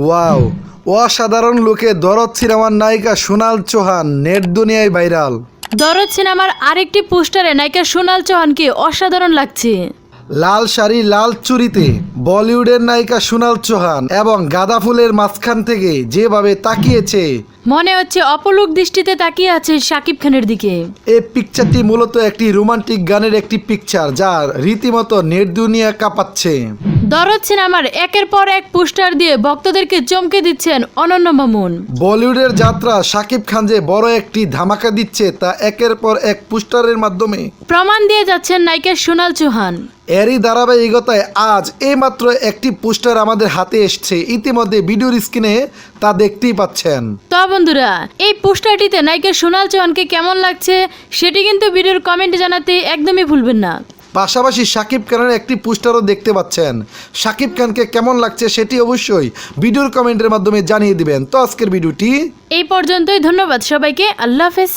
Wow অসাধারণ লোকে দরদ সিনেমার নায়িকা সোনাল চৌহান নেট দুনিয়ায় ভাইরাল। দরদ সিনেমার আরেকটি পোস্টারে নায়িকা সোনাল চৌহানকে অসাধারণ লাগছে। লাল শাড়ি লাল চুরিতে বলিউডের নায়িকা সোনাল চৌহান এবং গাঁদা ফুলের মাঝখান থেকে যেভাবে তাকিয়েছে। মনে হচ্ছে অপলক দৃষ্টিতে তাকিয়ে আছে শাকিব খানের দিকে। এই পিকচারটি মূলত একটি রোমান্টিক গানের একটি পিকচার যার রীতিমতো নেট দুনিয়া কাঁপাচ্ছে। দরদ সিনেমার একের পর এক পোস্টার দিয়ে ভক্তদেরকে চমকে দিচ্ছেন অনন্য মামুন। বলিউডের যাত্রা শাকিব খান যে বড় একটি ধামাকা দিচ্ছে তা একের পর এক পোস্টারের মাধ্যমে। প্রমাণ দিয়ে যাচ্ছেন নায়িকা সোনাল চৌহান। এরই ধারাবাহিকতায় আজ এইমাত্র একটি পোস্টার আমাদের হাতে এসছে। ইতিমধ্যে ভিডিওর স্ক্রিনে তা দেখতেই পাচ্ছেন। তো বন্ধুরা এই পোস্টারটিতে নায়িকা সোনাল চৌহানকে কেমন লাগছে সেটি কিন্তু ভিডিওর কমেন্টে জানাতে একদমই ভুলবেন না। পাশাপাশি সাকিব খানের একটি পোস্টারও দেখতে পাচ্ছেন। সাকিব খানকে কেমন লাগছে সেটি অবশ্যই ভিডিওর কমেন্টের মাধ্যমে জানিয়ে দিবেন। তো আজকের ভিডিওটি এই পর্যন্তই, ধন্যবাদ সবাইকে, আল্লাহ হাফেজ।